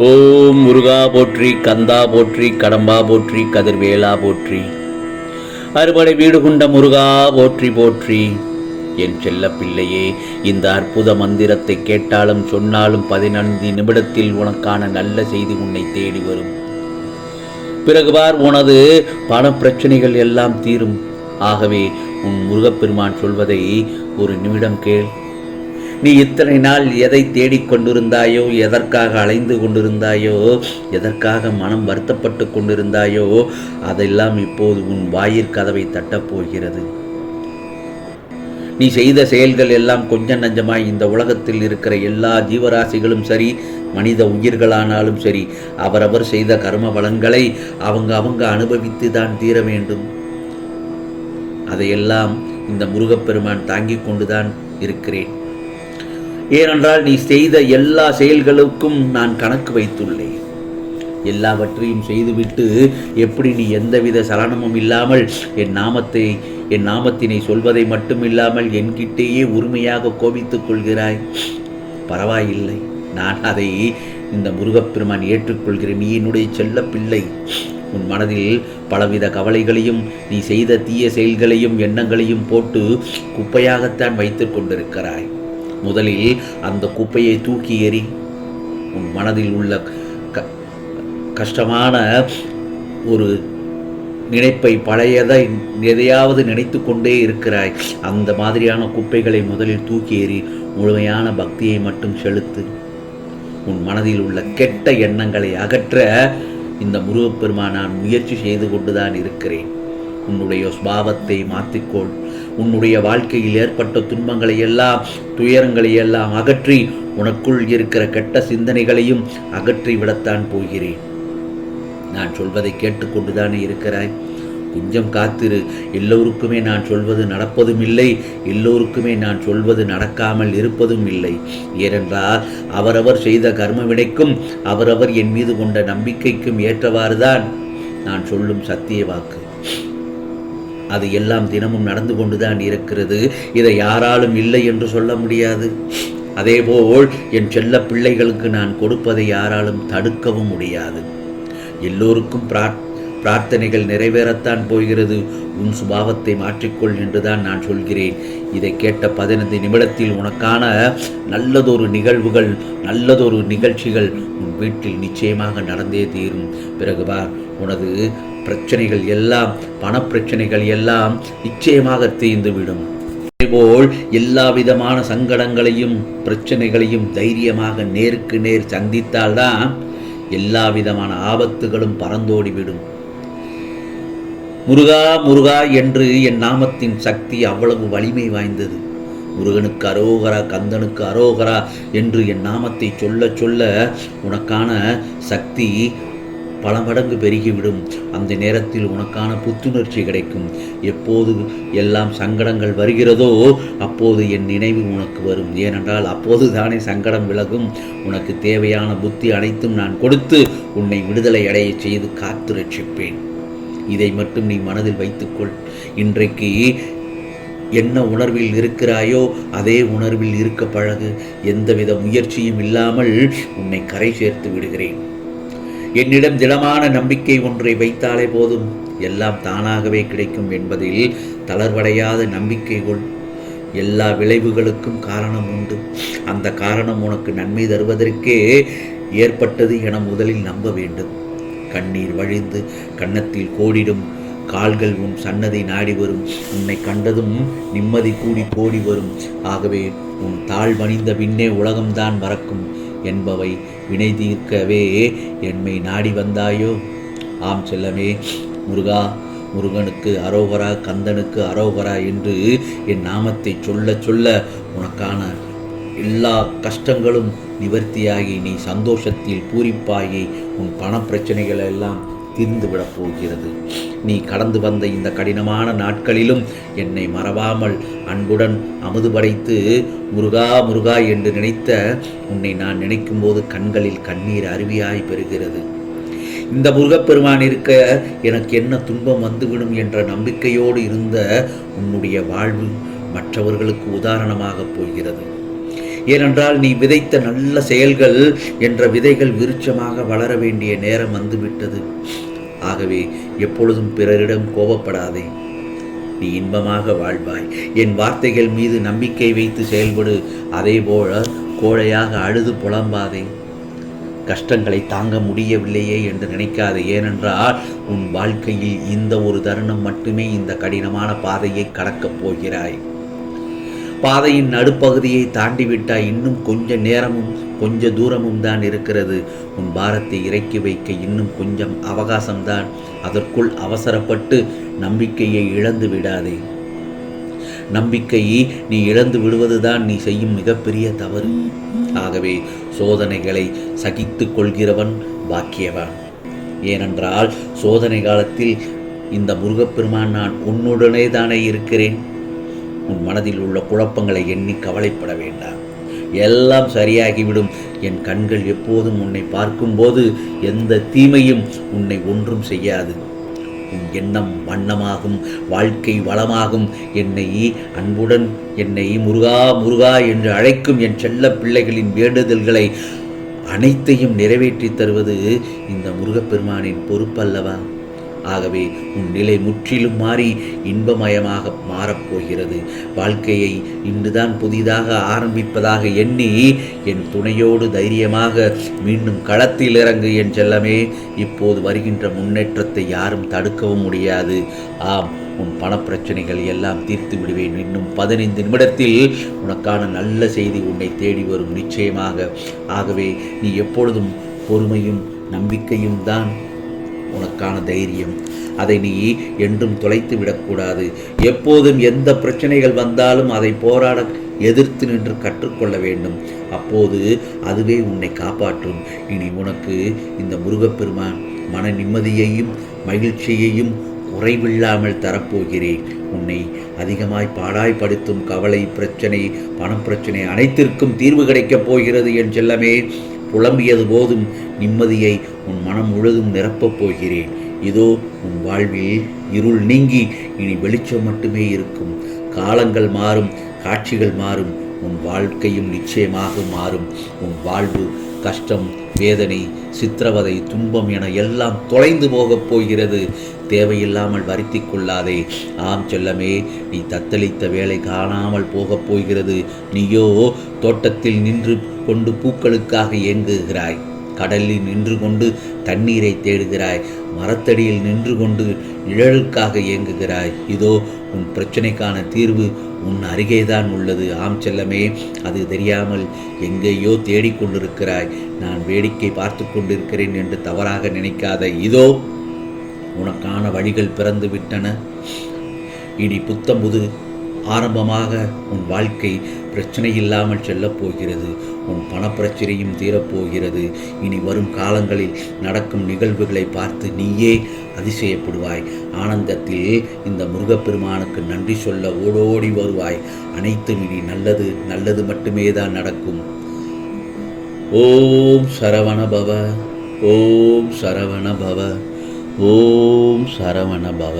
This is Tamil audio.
ஓம் முருகா போற்றி கந்தா போற்றி கடம்பா போற்றி கதிர்வேலா போற்றி. அறுபடை வீடு கொண்ட முருகா போற்றி போற்றி. என் செல்ல பிள்ளையே இந்த அற்புத மந்திரத்தை கேட்டாலும் சொன்னாலும் பதினைந்து நிமிடத்தில் உனக்கான நல்ல செய்தி உன்னை தேடி வரும். பிறகுபார் உனது பண பிரச்சனைகள் எல்லாம் தீரும். ஆகவே உன் முருகப்பெருமான் சொல்வதை ஒரு நிமிடம் கேள். நீ இத்தனை நாள் எதை தேடிக் கொண்டிருந்தாயோ எதற்காக அலைந்து கொண்டிருந்தாயோ எதற்காக மனம் வருத்தப்பட்டு கொண்டிருந்தாயோ அதெல்லாம் இப்போது உன் வாயிற் கதவை தட்டப் போகிறது. நீ செய்த செயல்கள் எல்லாம் கொஞ்சம் நஞ்சமாய் இந்த உலகத்தில் இருக்கிற எல்லா ஜீவராசிகளும் சரி மனித உயிர்களானாலும் சரி அவரவர் செய்த கர்ம பலன்களை அவங்க அவங்க அனுபவித்து தான் தீர வேண்டும். அதையெல்லாம் இந்த முருகப்பெருமான் தாங்கிக் கொண்டுதான் இருக்கிறேன். ஏனென்றால் நீ செய்த எல்லா செயல்களுக்கும் நான் கணக்கு வைத்துள்ளேன். எல்லாவற்றையும் செய்துவிட்டு எப்படி நீ எந்தவித சலனமும் இல்லாமல் என் நாமத்தை என் நாமத்தினை சொல்வதை மட்டும் இல்லாமல் என்கிட்டேயே உரிமையாக கோபித்துக் கொள்கிறாய்? பரவாயில்லை. நான் அதை இந்த முருகப்பெருமான் ஏற்றுக்கொள்கிறேன். நீ என்னுடைய செல்ல பிள்ளை உன் மனதில் பலவித கவலைகளையும் நீ செய்த தீய செயல்களையும் எண்ணங்களையும் போட்டு குப்பையாகத்தான் வைத்து கொண்டிருக்கிறாய். முதலில் அந்த குப்பையை தூக்கி எறி உன் மனதில் உள்ள க கஷ்டமான ஒரு நினைப்பை பழையதை எதையாவது நினைத்து கொண்டே இருக்கிறாய். அந்த மாதிரியான குப்பைகளை முதலில் தூக்கி எறி முழுமையான பக்தியை மட்டும் செலுத்து. உன் மனதில் உள்ள கெட்ட எண்ணங்களை அகற்ற இந்த முருகப்பெருமான் நான் முயற்சி செய்து கொண்டுதான் இருக்கிறேன். உன்னுடைய சுபாவத்தை மாற்றிக்கொள். உன்னுடைய வாழ்க்கையில் ஏற்பட்ட துன்பங்களை எல்லாம் துயரங்களை எல்லாம் அகற்றி உனக்குள் இருக்கிற கெட்ட சிந்தனைகளையும் அகற்றி விடத்தான் போகிறேன். நான் சொல்வதை கேட்டுக்கொண்டுதானே இருக்கிறாய்? கொஞ்சம் காத்திரு. எல்லோருக்குமே நான் சொல்வது நடப்பதும் இல்லை எல்லோருக்குமே நான் சொல்வது நடக்காமல் இருப்பதும் இல்லை ஏனென்றால் அவரவர் செய்த கர்ம வினைக்கும் அவரவர் என் மீது கொண்ட நம்பிக்கைக்கும் ஏற்றவாறுதான் நான் சொல்லும் சத்திய வாக்கு. அது எல்லாம் தினமும் நடந்து கொண்டுதான் இருக்கிறது. இதை யாராலும் இல்லை என்று சொல்ல முடியாது. அதேபோல் என் செல்ல பிள்ளைகளுக்கு நான் கொடுப்பதை யாராலும் தடுக்கவும் முடியாது. எல்லோருக்கும் பிரார்த்தனை பிரார்த்தனைகள் நிறைவேறத்தான் போகிறது. உன் சுபாவத்தை மாற்றிக்கொள் என்றுதான் நான் சொல்கிறேன். இதை கேட்ட பதினைந்து நிமிடத்தில் உனக்கான நல்லதொரு நிகழ்வுகள் நல்லதொரு நிகழ்ச்சிகள் உன் வீட்டில் நிச்சயமாக நடந்தே தீரும். பிறகு பார் உனது பிரச்சனைகள் எல்லாம் பணப்பிரச்சனைகள் எல்லாம் நிச்சயமாக தீர்ந்துவிடும். அதேபோல் எல்லா விதமான சங்கடங்களையும் பிரச்சனைகளையும் தைரியமாக நேருக்கு நேர் சந்தித்தால்தான் எல்லா விதமான ஆபத்துகளும் பறந்தோடிவிடும். முருகா முருகா என்று என் நாமத்தின் சக்தி அவ்வளவு வலிமை வாய்ந்தது. முருகனுக்கு அரோகரா கந்தனுக்கு அரோகரா என்று என் நாமத்தை சொல்ல சொல்ல உனக்கான சக்தி பல மடங்கு பெருகிவிடும். அந்த நேரத்தில் உனக்கான புத்துணர்ச்சி கிடைக்கும். எப்போது எல்லாம் சங்கடங்கள் வருகிறதோ அப்போது என் நினைவு உனக்கு வரும். ஏனென்றால் அப்போது தானே சங்கடம் விலகும். உனக்கு தேவையான புத்தி அனைத்தும் நான் கொடுத்து உன்னை விடுதலை அடைய செய்து காத்து ரட்சிப்பேன். இதை மட்டும் நீ மனதில் வைத்துக்கொள். இன்றைக்கு என்ன உணர்வில் இருக்கிறாயோ அதே உணர்வில் இருக்க பழகு. எந்தவித முயற்சியும் இல்லாமல் உன்னை கரை சேர்த்து விடுகிறேன். என்னிடம் திடமான நம்பிக்கை ஒன்றை வைத்தாலே போதும். எல்லாம் தானாகவே கிடைக்கும் என்பதில் தளர்வடையாத நம்பிக்கை கொள். எல்லா விளைவுகளுக்கும் காரணம் உண்டு. அந்த காரணம் உனக்கு நன்மை தருவதற்கே ஏற்பட்டது என முதலில் நம்ப வேண்டும். கண்ணீர் வழிந்து கன்னத்தில் கோடிடும் கால்கள் உன் சன்னதி நாடி வரும். உன்னை கண்டதும் நிம்மதி கூடி கோடி வரும். ஆகவே உன் தாழ் பணிந்த பின்னே உலகம்தான் மறக்கும். என்பவை வினை தீர்க்கவே என்னை நாடி வந்தாயோ? ஆம் செல்லமே முருகா முருகனுக்கு அரோகரா கந்தனுக்கு அரோகரா என்று என் நாமத்தை சொல்ல சொல்ல உனக்கான எல்லா கஷ்டங்களும் நிவர்த்தியாகி நீ சந்தோஷத்தில் பூரிப்பாகி உன் பண பிரச்சனைகள் எல்லாம் தீர்ந்து விடப் போகிறது. நீ கடந்து வந்த இந்த கடினமான நாட்களிலும் என்னை மறவாமல் அன்புடன் அமுது படைத்து முருகா முருகா என்று நினைத்த உன்னை நான் நினைக்கும் போது கண்களில் கண்ணீர் அருவியாய் பெறுகிறது. இந்த முருகப்பெருமான் இருக்க எனக்கு என்ன துன்பம் வந்துவிடும் என்ற நம்பிக்கையோடு இருந்த உன்னுடைய வாழ்வு மற்றவர்களுக்கு உதாரணமாக போகிறது. ஏனென்றால் நீ விதைத்த நல்ல செயல்கள் என்ற விதைகள் விருட்சமாக வளர வேண்டிய நேரம் வந்துவிட்டது. ஆகவே எப்பொழுதும் பிறரிடம் கோபப்படாதே. நீ இன்பமாக வாழ்வாய். என் வார்த்தைகள் மீது நம்பிக்கை வைத்து செயல்படு. அதேபோல கோழையாக அழுது புலம்பாதே. கஷ்டங்களை தாங்க முடியவில்லையே என்று நினைக்காது. ஏனென்றால் உன் வாழ்க்கையில் இந்த ஒரு தருணம் மட்டுமே இந்த கடினமான பாதையை கடக்கப் போகிறாய். பாதையின் நடுப்பகுதியை தாண்டிவிட்டாய் இன்னும் கொஞ்ச நேரமும் கொஞ்ச தூரமும் தான் இருக்கிறது. உன் பாரத்தை இறக்கி வைக்க இன்னும் கொஞ்சம் அவகாசம்தான். அதற்குள் அவசரப்பட்டு நம்பிக்கையை இழந்து விடாதே. நம்பிக்கையை நீ இழந்து விடுவதுதான் நீ செய்யும் மிகப்பெரிய தவறு. ஆகவே சோதனைகளை சகித்து கொள்கிறவன் பாக்கியவான். ஏனென்றால் சோதனை காலத்தில் இந்த முருகப்பெருமான் நான் உன்னுடனே தானே இருக்கிறேன். உன் மனதில் உள்ள குழப்பங்களை எண்ணி கவலைப்பட வேண்டாம். எல்லாம் சரியாகிவிடும். என் கண்கள் எப்போதும் உன்னை பார்க்கும்போது எந்த தீமையும் உன்னை ஒன்றும் செய்யாது. உன் எண்ணம் வண்ணமாகும் வாழ்க்கை வளமாகும். என்னை அன்புடன் என்னை முருகா முருகா என்று அழைக்கும் என் செல்ல பிள்ளைகளின் வேண்டுதல்களை அனைத்தையும் நிறைவேற்றித் தருவது இந்த முருகப்பெருமானின் பொறுப்பல்லவா? ஆகவே உன் நிலை முற்றிலும் மாறி இன்பமயமாக மாறப்போகிறது. வாழ்க்கையை இன்றுதான் புதிதாக ஆரம்பிப்பதாக எண்ணி என் துணையோடு தைரியமாக மீண்டும் களத்தில் இறங்கு என் செல்லமே. இப்போது வருகின்ற முன்னேற்றத்தை யாரும் தடுக்கவும் முடியாது. ஆம் உன் பணப்பிரச்சனைகள் எல்லாம் தீர்த்து விடுவேன். இன்னும் பதினைந்து நிமிடத்தில் உனக்கான நல்ல செய்தி உன்னை தேடி வரும். நிச்சயமாக. ஆகவே நீ எப்பொழுதும் பொறுமையும் நம்பிக்கையும் தான் உனக்கான தைரியம். அதை நீ என்றும் தொலைத்து விடக்கூடாது. எப்போதும் எந்த பிரச்சனைகள் வந்தாலும் அதை போராட எதிர்த்து நின்று கற்றுக்கொள்ள வேண்டும். அப்போது அதுவே உன்னை காப்பாற்றும். இனி உனக்கு இந்த முருகப்பெருமான் மன நிம்மதியையும் மகிழ்ச்சியையும் குறைவில்லாமல் தரப்போகிறேன். உன்னை அதிகமாய் பாடாய்படுத்தும் கவலை பிரச்சனை பணப்பிரச்சனை அனைத்திற்கும் தீர்வு கிடைக்கப் போகிறது என் செல்லமே. புலம்பியது போதும். நிம்மதியை உன் மனம் முழுதும் நிரப்பப் போகிறேன். இதோ உன் வாழ்வில் இருள் நீங்கி இனி வெளிச்சம் மட்டுமே இருக்கும். காலங்கள் மாறும் காட்சிகள் மாறும். உன் வாழ்க்கையும் நிச்சயமாக மாறும். உன் வாழ்வு கஷ்டம் வேதனை சித்திரவதை துன்பம் என எல்லாம் தொலைந்து போகப் போகிறது. தேவையில்லாமல் வருத்தி கொள்ளாதே. ஆம் செல்லமே நீ தத்தளித்த வேலை காணாமல் போகப் போகிறது. நீயோ தோட்டத்தில் நின்று கொண்டு பூக்களுக்காக ஏங்குகிறாய். கடலில் நின்று கொண்டு தண்ணீரை தேடுகிறாய். மரத்தடியில் நின்று கொண்டு நிழலுக்காக இயங்குகிறாய். இதோ உன் பிரச்சனைக்கான தீர்வு உன் அருகேதான் உள்ளது. ஆம் செல்லமே அது தெரியாமல் எங்கேயோ தேடிக்கொண்டிருக்கிறாய். நான் வேடிக்கை பார்த்து கொண்டிருக்கிறேன் என்று தவறாக நினைக்காத. இதோ உனக்கான வழிகள் பிறந்து விட்டன இனி புத்தம் புது ஆரம்பமாக உன் வாழ்க்கை பிரச்சனை இல்லாமல் செல்லப் போகிறது உன் பணப்பிரச்சனையும் தீரப்போகிறது. இனி வரும் காலங்களில் நடக்கும் நிகழ்வுகளை பார்த்து நீயே அதிசயப்படுவாய். ஆனந்தத்தில் இந்த முருகப்பெருமானுக்கு நன்றி சொல்ல ஓடோடி வருவாய். அனைத்தும் இனி நல்லது நல்லது மட்டுமே தான் நடக்கும். ஓம் சரவண பவ ஓம் சரவண பவ ஓம் சரவண பவ